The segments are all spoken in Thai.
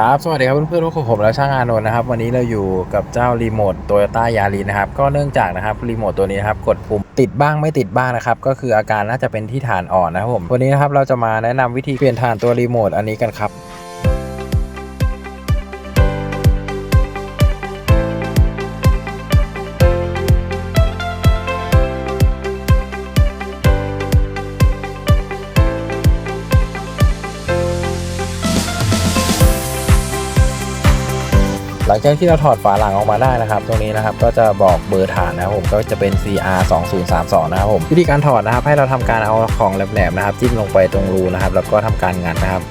ครับสวัสดีครับเพื่อนๆทุกคนผมและช่างอานนท์นะครับ วันนี้เราอยู่กับเจ้ารีโมทโตโยต้ายารีนะครับ ก็เนื่องจากนะครับรีโมทตัวนี้นะครับกดปุ่มติดบ้างไม่ติดบ้างนะครับ ก็คืออาการน่าจะเป็นที่ฐานอ่อนนะครับผมวันนี้นะครับเราจะมาแนะนำวิธีเปลี่ยนฐานตัวรีโมทอันนี้กันครับ ลังจากที่เราถอดฝาหลังออกมาได้นะครับ ตรงนี้นะครับก็จะบอกเบอร์ฐานนะครับผมก็จะเป็น CR 2032นะครับผมวิธีการถอดนะครับ ให้เราทำการเอาของแหลมๆนะครับ จิ้มลงไปตรงรูนะครับ แล้วก็ทำการงัดนะครับ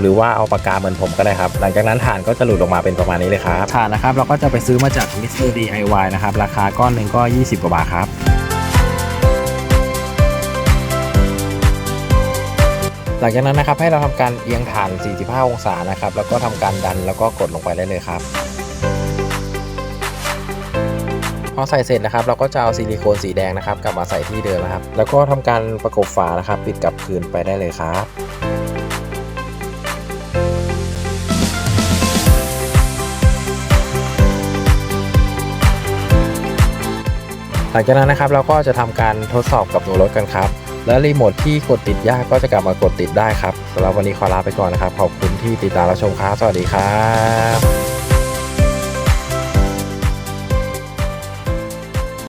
หรือว่าเอาปากกาเหมือนผมก็ได้ครับ หลังจากนั้นฐานก็จะหลุดออกมาเป็นประมาณนี้เลยครับฐานนะครับเราก็จะไปซื้อมาจาก Mr. DIY นะครับ ราคาก้อนหนึ่งก็ 20 กว่าบาทครับหลังจากนั้นนะครับให้เราทำการเอียงฐาน 45 องศานะครับ แล้วก็ทำการดันแล้วก็กดลงไปได้เลยครับ พอใส่เสร็จนะครับเราก็จะเอาซิลิโคนสีแดงนะครับกลับมาใส่ที่เดิมนะครับ แล้วก็ทำการประกบฝานะครับ ปิดกลับคืนไปได้เลยครับหลังจากนั้นนะครับเราก็จะทำการทดสอบกับตัวรถกันครับ และรีโมทที่กดติดยากก็จะกลับมากดติดได้ครับสำหรับวันนี้ขอลาไปก่อนนะครับ ขอบคุณที่ติดตามรับชมครับสวัสดีครับ